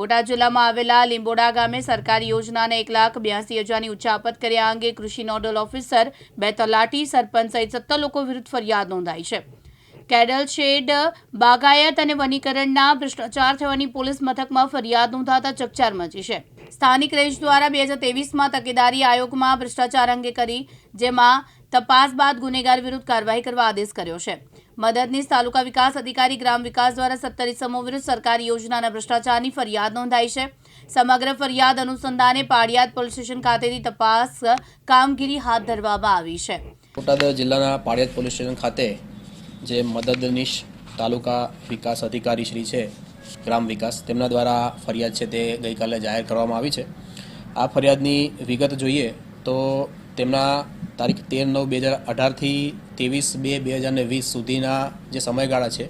બોટાદ જિલ્લામાં આવેલા લીંબોડા ગામે સરકારી યોજનાને એક લાખ બ્યાસી હજારની ઉચ્ચાપત કર્યા અંગે કૃષિ નોડલ ઓફિસર બે તલાટી સરપંચ સહિત સત્તર લોકો વિરુદ્ધ ફરિયાદ નોંધાઈ છે. કેડલ શેડ, બાગાયત અને વનીકરણના ભ્રષ્ટાચાર થવાની પોલીસ મથકમાં ફરિયાદ નોંધાતા ચકચાર મચી છે. સ્થાનિક રેન્જ દ્વારા બે હજાર તેવીસમાં તકેદારી આયોગમાં ભ્રષ્ટાચાર અંગે કરી, જેમાં તપાસ બાદ ગુનેગાર વિરુદ્ધ કાર્યવાહી કરવા આદેશ કર્યો છે. મદદનીશ તાલુકા વિકાસ અધિકારી ગ્રામ વિકાસ દ્વારા સત્તર ઇસમો વિરુદ્ધ સરકારી યોજનાના ભ્રષ્ટાચારની ફરિયાદ નોંધાઈ છે. સમગ્ર ફરિયાદ અનુસંધાને પાડિયાદ પોલીસ સ્ટેશન ખાતેથી તપાસ કામગીરી હાથ ધરવામાં આવી છે. બોટાદ જિલ્લાના પાળિયાદ પોલીસ સ્ટેશન ખાતે જે મદદનીશ તાલુકા વિકાસ અધિકારી શ્રી છે, ગ્રામ વિકાસ, તેમના દ્વારા ફરિયાદ છે તે ગઈકાલે જાહેર કરવામાં આવી છે. આ ફરિયાદની વિગત જોઈએ તો તેમના તારીખ તેર નવ બે હજાર અઢારથી ત્રેવીસ બે બે હજાર ને વીસ સુધીના જે સમયગાળા છે,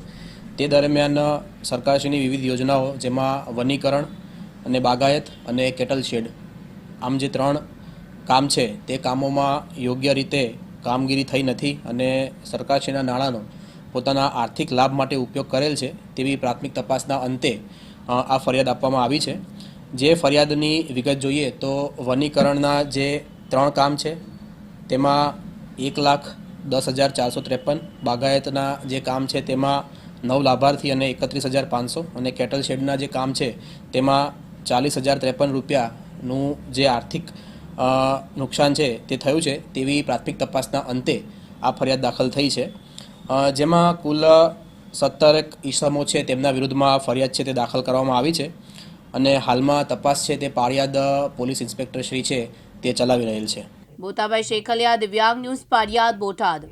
તે દરમિયાન સરકારશ્રીની વિવિધ યોજનાઓ, જેમાં વનીકરણ અને બાગાયત અને કેટલ શેડ, આમ જે ત્રણ કામ છે, તે કામોમાં યોગ્ય રીતે કામગીરી થઈ નથી અને સરકારશ્રીના નાણાંનો પોતાના આર્થિક લાભ માટે ઉપયોગ કરેલ છે, તેવી પ્રાથમિક તપાસના અંતે આ ફરિયાદ આપવામાં આવી છે. જે ફરિયાદની વિગત જોઈએ તો વનીકરણના જે ત્રણ કામ છે તેમાં એક લાખ દસ હજાર ચારસો ત્રેપન બાગાયતના જે કામ છે તેમાં નવ લાભાર્થી અને એકત્રીસ હજાર પાંચસો અને કેટલ શેડના જે કામ છે તેમાં ચાલીસ હજાર ત્રેપન રૂપિયાનું જે આર્થિક નુકસાન છે તે થયું છે તેવી પ્રાથમિક તપાસના અંતે આ ફરિયાદ દાખલ થઈ છે. જેમાં કુલ સત્તર ઈસમો છે તેમના વિરુદ્ધમાં ફરિયાદ છે તે દાખલ કરવામાં આવી છે અને હાલમાં તપાસ છે તે પાળિયાદ પોલીસ ઇન્સ્પેક્ટર શ્રી છે તે ચલાવી રહેલ છે. બોતાભાઈ શેખલિયા દિવ્યાંગ ન્યૂઝ પાડિયાદ બોટાદ.